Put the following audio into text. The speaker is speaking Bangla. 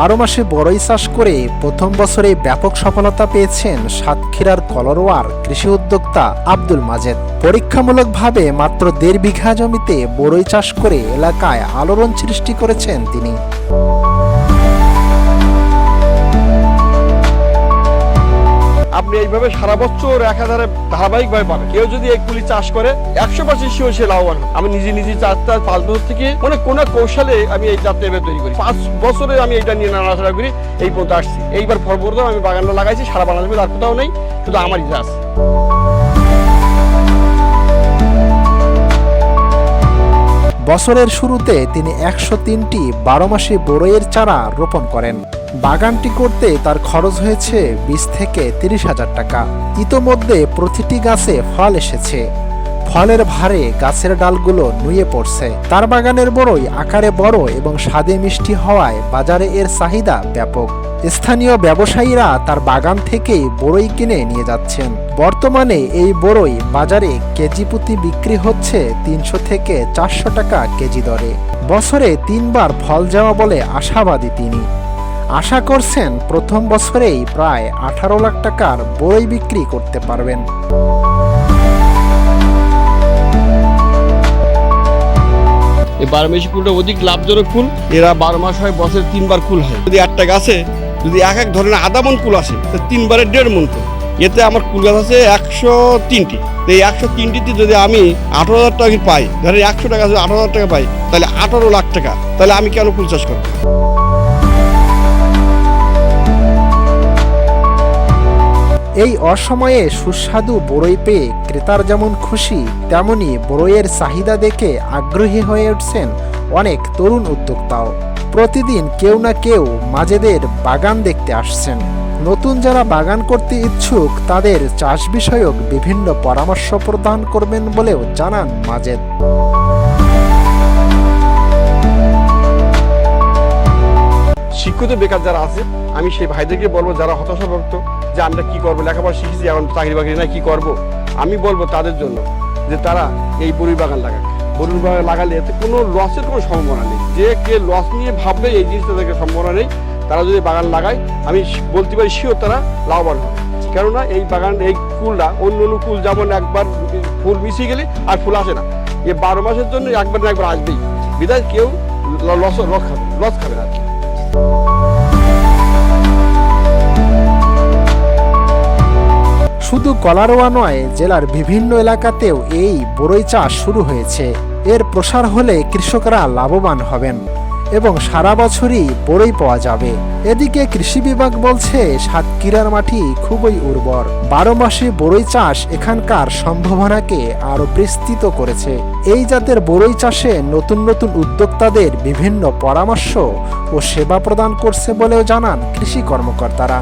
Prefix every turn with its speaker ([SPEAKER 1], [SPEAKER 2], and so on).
[SPEAKER 1] বারো মাসে বড়ই চাষ করে প্রথম বছরে ব্যাপক সফলতা পেয়েছেন সাতক্ষীরার কলরোয়ার কৃষি উদ্যোক্তা আব্দুল মাজেদ। পরীক্ষামূলকভাবে মাত্র দেড় বিঘা জমিতে বড়ই চাষ করে এলাকায় আলোড়ন সৃষ্টি করেছেন তিনি।
[SPEAKER 2] এইভাবে সারা বছর এক হাজারে ধারাবাহিকভাবে পাবেন কেউ যদি এই কুলি চাষ করে, একশো পার্সেন্ট শিওর সে লাভবান। আমি নিজে নিজে চারটা পাঁচ বছর থেকে মানে কোনো কৌশলে আমি এই জাতটা এবার তৈরি করি। পাঁচ বছরে আমি এটা নিয়ে নাড়াচাড়া করি, এই পর্যন্ত আসছি। এইবার ফরবর্তম আমি বাগানটা লাগাইছি, সারা বাংলাদেশে আর কোথাও নেই, শুধু আমারই চাষ।
[SPEAKER 1] বছরের শুরুতে তিনি একশো তিনটি বারো মাসে বড়ইয়ের চারা রোপণ করেন। বাগানটি করতে তার খরচ হয়েছে বিশ থেকে তিরিশ হাজার টাকা। ইতোমধ্যে প্রতিটি গাছে ফল এসেছে। ফলের ভারে গাছের ডালগুলো নুয়ে পড়ছে। তার বাগানের বড়ই, আকারে বড় এবং স্বাদে মিষ্টি হওয়ায় বাজারে এর চাহিদা ব্যাপক। স্থানীয় ব্যবসায়ীরা তার বাগান থেকেই বড়ই কিনে নিয়ে যাচ্ছেন। বর্তমানে এই বড়ই বাজারে কেজি প্রতি বিক্রি হচ্ছে তিনশো থেকে চারশো টাকা কেজি দরে। বছরে তিনবার ফল যাওয়া বলে আশাবাদী তিনি। আশা করছেন প্রথম বছরেই প্রায় আঠারো লাখ টাকার বই বিক্রি করতে পারবেন।
[SPEAKER 2] এই বারো মাসি ফুলটা অধিক লাভজনক ফুল এরা বারো মাস হয় বছরে তিনবার কুল হয়। যদি একটা গাছে যদি এক এক ধরনের আধা মন কুল আসে তো তিনবারে দেড় মন কুল। এতে আমার কুল গাছ আছে একশো তিনটি। তো এই একশো তিনটিতে যদি আমি আঠারো হাজার টাকা পাই ধরেন একশো টাকা যদি আঠারো হাজার টাকা পাই তাহলে আঠারো লাখ টাকা। তাহলে আমি কেন কুল চাষ করব?
[SPEAKER 1] এই অসময়ে সুস্বাদু বড়ই পেয়ে ক্রেতার যেমন খুশি, তেমনি বড়ইয়ের চাহিদা দেখে আগ্রহী হয়ে উঠছেন অনেক তরুণ উদ্যোক্তাও। প্রতিদিন কেউ না কেউ মাজেদের বাগান দেখতে আসছেন। নতুন যারা বাগান করতে ইচ্ছুক, তাদের চাষ বিষয়ক বিভিন্ন পরামর্শ প্রদান করবেন বলেও জানান মাজেদ
[SPEAKER 2] শিক্ষিত বেকার যারা আছে, আমি সেই ভাইদেরকে বলব যারা হতাশাভক্ত যে আমরা কি করব, লেখাপড়া শিখেছি, এখন চাকরি বাকরি নাই, কি করব? আমি বলব তাদের জন্য যে তারা এই বড়ি বাগান লাগাক। বড়ি বাগান লাগালে এতে কোনো লসের কোনো সম্ভাবনা নেই। যে কে লস নিয়ে ভাববে, এই জিনিসটা থেকে সম্ভাবনা নেই। তারা যদি বাগান লাগায়, আমি বলতে পারি শিওর তারা লাভবান হবে। কেননা এই বাগান, এই ফুলটা অন্য অন্য ফুল যেমন একবার ফুল মিশিয়ে গেলে আর ফুল আসে না। এ বারো মাসের জন্য একবার না একবার আসবেই। বিদায় কেউ লস লস খাবে লস খাবে না।
[SPEAKER 1] শুধু কলারোয়া নয়, জেলার বিভিন্ন এলাকাতেও এই বড়ই চাষ শুরু হয়েছে। এর প্রসার হলে কৃষকরা লাভবান হবেন এবং সারা বছরই বড়ই পাওয়া যাবে। এদিকে কৃষি বিভাগ বলছে, সাতক্ষীরার মাটি খুবই উর্বর। বারো মাসে বড়ই চাষ এখানকার সম্ভাবনাকে আরও বিস্তৃত করেছে। এই জাতের বড়ই চাষে নতুন নতুন উদ্যোক্তাদের বিভিন্ন পরামর্শ ও সেবা প্রদান করছে বলেও জানান কৃষি কর্মকর্তারা।